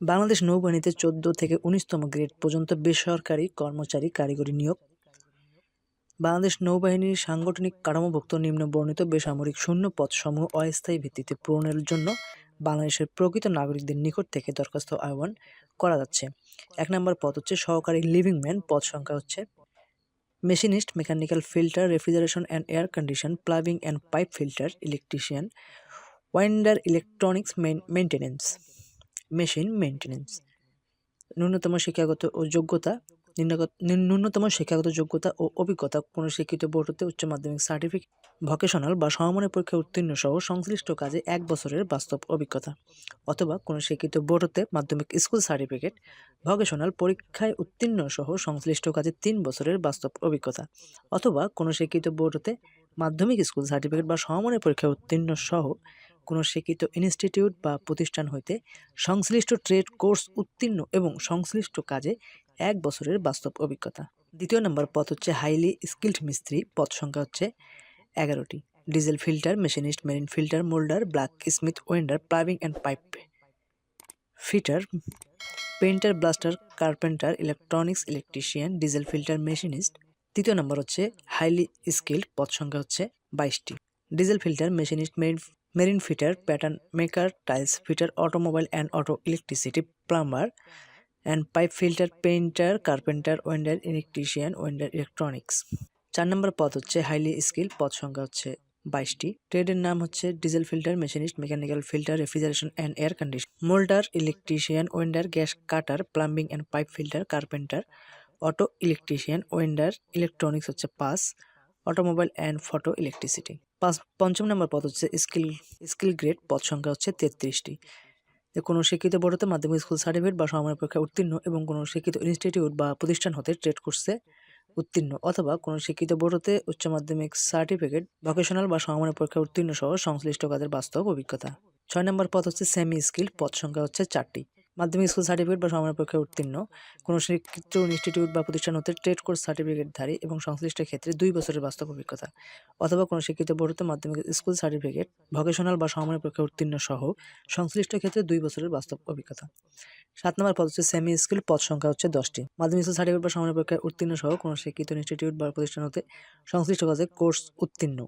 বাংলাদেশ নৌবাহিনীতে চোদ্দ থেকে উনিশতম গ্রেড পর্যন্ত বেসরকারি কর্মচারী কারিগরি নিয়োগ। বাংলাদেশ নৌবাহিনীর সাংগঠনিক কাঠামোভুক্ত নিম্ন বর্ণিত বেসামরিক শূন্য পদসমূহ অস্থায়ী ভিত্তিতে পূরণের জন্য বাংলাদেশের প্রকৃত নাগরিকদের নিকট থেকে দরখাস্ত আহ্বান করা যাচ্ছে। এক নম্বর পদ হচ্ছে সহকারী লিভিং ম্যান। পদ সংখ্যা হচ্ছে machinist, mechanical filter, refrigeration and air condition, plumbing and pipe filter, electrician, winder electronics maintenance machine maintenance ন্যূনতম শিক্ষাগত ও যোগ্যতা ন্যূনতম শিক্ষাগত যোগ্যতা ও অভিজ্ঞতা কোনো শিক্ষিত বোর্ড হতে উচ্চ মাধ্যমিক সার্টিফিকেট ভকেশনাল বা সমমানের পরীক্ষা উত্তীর্ণ সহ সংশ্লিষ্ট কাজে এক বছরের বাস্তব অভিজ্ঞতা। অথবা কোনো শিক্ষিত বোর্ড হতে মাধ্যমিক স্কুল সার্টিফিকেট, ভোকেশনাল পরীক্ষায় উত্তীর্ণ সহ সংশ্লিষ্ট কাজে তিন বছরের বাস্তব অভিজ্ঞতা। অথবা কোনো শিক্ষিত বোর্ড হতে মাধ্যমিক স্কুল সার্টিফিকেট বা সমমানের পরীক্ষায় উত্তীর্ণ সহ কোনো শিক্ষিত ইনস্টিটিউট বা প্রতিষ্ঠান হইতে সংশ্লিষ্ট ট্রেড কোর্স উত্তীর্ণ এবং সংশ্লিষ্ট কাজে এক বছরের বাস্তব অভিজ্ঞতা। দ্বিতীয় নম্বর পথ হচ্ছে হাইলি স্কিল্ড মিস্ত্রি। পথ সংখ্যা হচ্ছে এগারোটি। Diesel filter machinist, marine filter, moulder blacksmith welder, plumbing and pipe fitter painter blaster, carpenter, electronics, electrician, diesel filter machinist. তৃতীয় নম্বর হচ্ছে হাইলি স্কিল্ড। পদ সংখ্যা হচ্ছে বাইশটি। Diesel filter machinist, marine marine fitter, pattern maker, tiles fitter, automobile and auto electricity, plumber and pipe filter, painter, carpenter welder electrician welder electronics. চার number পদ হচ্ছে highly skill, পদ সংখ্যা হচ্ছে বাইশটি। ট্রেডের নাম হচ্ছে diesel filter machinist, mechanical filter, refrigeration and air condition. Moulder, electrician welder gas cutter, plumbing and pipe filter, carpenter, auto electrician welder electronics হচ্ছে pass, automobile and photo electricity. পাঁচ, পঞ্চম নম্বর পদ হচ্ছে স্কিল স্কিল গ্রেড, পদ সংখ্যা হচ্ছে তেত্রিশটি। যে কোনো শিক্ষিত বোর্ড হতে মাধ্যমিক স্কুল সার্টিফিকেট বা সময় পরীক্ষা উত্তীর্ণ এবং কোনো শিক্ষিত ইনস্টিটিউট বা প্রতিষ্ঠান হতে ট্রেড কোর্সে উত্তীর্ণ অথবা কোনো শিক্ষিত বোর্ড হতে উচ্চ মাধ্যমিক সার্টিফিকেট ভোকেশনাল বা সমমানের পরীক্ষা উত্তীর্ণ সহ সংশ্লিষ্ট কাজের বাস্তব অভিজ্ঞতা। ছয় নম্বর পদ হচ্ছে সেমি স্কিল পদ সংখ্যা হচ্ছে চারটি। মাধ্যমিক স্কুল সার্টিফিকেট বা সমমানের পরীক্ষা উত্তীর্ণ। কোনো শিক্ষিত ইনস্টিটিউট বা প্রতিষ্ঠান হতে ট্রেড কোর্স সার্টিফিকেটধারী এবং সংশ্লিষ্ট ক্ষেত্রে দুই বছরের বাস্তব অভিজ্ঞতা। অথবা কোনো শিক্ষিত বোর্ড হতে মাধ্যমিক স্কুল সার্টিফিকেট ভোকেশনাল বা সমমানের পরীক্ষা উত্তীর্ণ সহ সংশ্লিষ্ট ক্ষেত্রে দুই বছরের বাস্তব অভিজ্ঞতা। সাত নম্বর পদ হচ্ছে সেমি স্কিল পদ সংখ্যা হচ্ছে দশটি। মাধ্যমিক স্কুল সার্টিফিকেট বা সমানের পরীক্ষায় উত্তীর্ণ সহ কোনো শিক্ষিত ইনস্টিটিউট বা প্রতিষ্ঠান হতে সংশ্লিষ্ট কাজে কোর্স উত্তীর্ণ।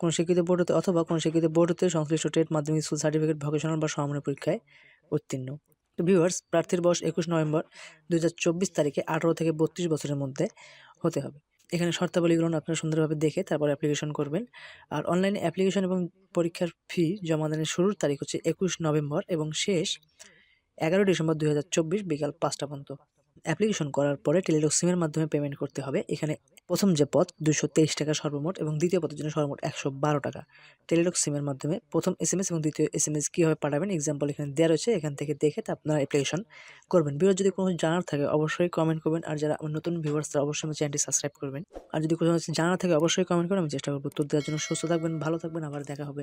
কোনো শিক্ষিত বোর্ড হতে অথবা কোনো শিক্ষিত বোর্ড হতে সংশ্লিষ্ট ট্রেড মাধ্যমিক স্কুল সার্টিফিকেট ভোকেশনাল বা সমানের পরীক্ষায় উত্তীর্ণ। তো ভিউয়ার্স প্রার্থীর বয়স একুশ নভেম্বর দু হাজার চব্বিশ তারিখে আঠারো থেকে বত্রিশ বছরের মধ্যে হতে হবে। এখানে শর্তাবলীগুলো আপনারা সুন্দরভাবে দেখে তারপর অ্যাপ্লিকেশন করবেন। আর অনলাইনে অ্যাপ্লিকেশন এবং পরীক্ষার ফি জমা দানের শুরুর তারিখ হচ্ছে একুশ নভেম্বর এবং শেষ এগারো ডিসেম্বর দুই হাজার চব্বিশ বিকাল পাঁচটা পর্যন্ত। অ্যাপ্লিকেশন করার পরে টেলিটক সিমের মাধ্যমে পেমেন্ট করতে হবে। এখানে প্রথম যে পদ দুশো তেইশ টাকা সর্বমোট এবং দ্বিতীয় পদের জন্য সর্বমোট একশো বারো টাকা। টেলিটক সিমের মাধ্যমে প্রথম এস এম এস এবং দ্বিতীয় এস এম এস কীভাবে পাঠাবেন? এক্সাম্পল এখানে দেওয়া রয়েছে, এখান থেকে দেখে তা আপনারা অ্যাপ্লিকেশন করবেন। ভিউয়ার যদি কোনো জানার থাকে, অবশ্যই কমেন্ট করবেন। আর যারা নতুন ভিউয়ার্স তারা অবশ্যই আমার চ্যানেলটি সাবস্ক্রাইব করবেন। আর যদি কোনো জানার থাকে, অবশ্যই কমেন্ট করবেন। আমি চেষ্টা করব উত্তর দেওয়ার জন্য। সুস্থ থাকবেন, ভালো থাকবেন। আবার দেখা হবে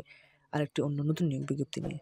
আরেকটি অন্য নতুন নিয়োগ বিজ্ঞপ্তি নিয়ে।